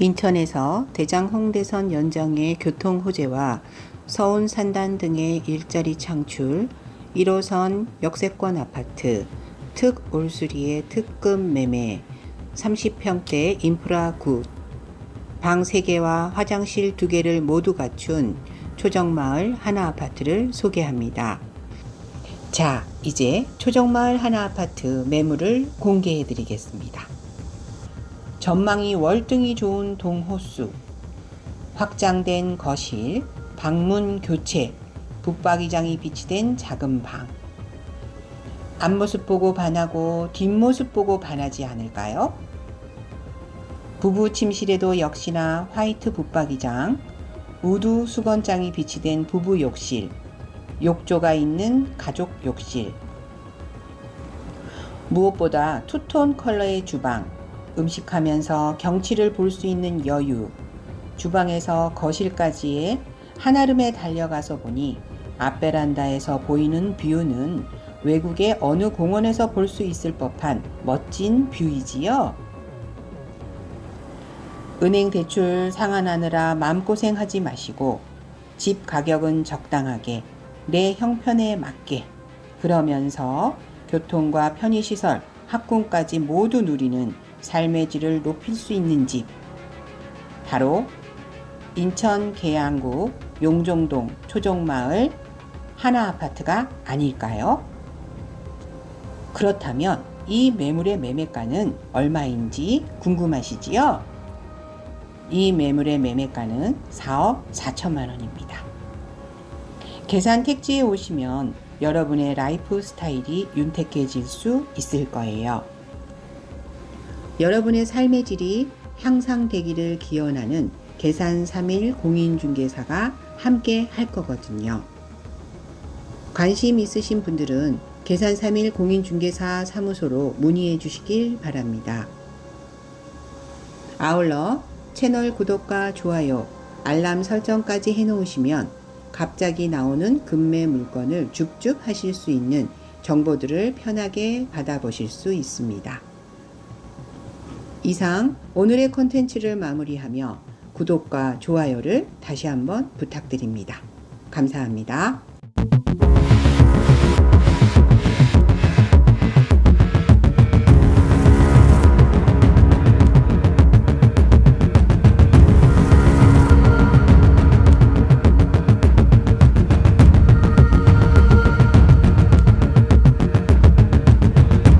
인천에서 대장 홍대선 연장의 교통 호재와 서운 산단 등의 일자리 창출, 1호선 역세권 아파트, 특 올수리의 특급 매매, 30평대 인프라 굿, 방 3개와 화장실 2개를 모두 갖춘 초정마을 하나 아파트를 소개합니다. 자, 이제 초정마을 하나 아파트 매물을 공개해 드리겠습니다. 전망이 월등히 좋은 동호수, 확장된 거실, 방문 교체, 붙박이장이 비치된 작은 방. 앞모습 보고 반하고 뒷모습 보고 반하지 않을까요? 부부 침실에도 역시나 화이트 붙박이장, 우드 수건장이 비치된 부부 욕실, 욕조가 있는 가족 욕실. 무엇보다 투톤 컬러의 주방, 음식하면서 경치를 볼 수 있는 여유, 주방에서 거실까지의 한아름에 달려가서 보니 앞베란다에서 보이는 뷰는 외국의 어느 공원에서 볼 수 있을 법한 멋진 뷰이지요. 은행 대출 상환하느라 마음고생하지 마시고 집 가격은 적당하게 내 형편에 맞게 그러면서 교통과 편의시설, 학군까지 모두 누리는 삶의 질을 높일 수 있는 집. 바로 인천 계양구 용종동 초정마을 하나 아파트가 아닐까요? 그렇다면 이 매물의 매매가는 얼마인지 궁금하시지요? 이 매물의 매매가는 4억 4천만 원입니다. 계산 택지에 오시면 여러분의 라이프 스타일이 윤택해질 수 있을 거예요. 여러분의 삶의 질이 향상되기를 기원하는 계산 3일 공인중개사가 함께 할 거거든요. 관심 있으신 분들은 계산 3일 공인중개사 사무소로 문의해 주시길 바랍니다. 아울러 채널 구독과 좋아요, 알람 설정까지 해놓으시면 갑자기 나오는 금매 물건을 줍줍 하실 수 있는 정보들을 편하게 받아보실 수 있습니다. 이상 오늘의 콘텐츠를 마무리하며 구독과 좋아요를 다시 한번 부탁드립니다. 감사합니다.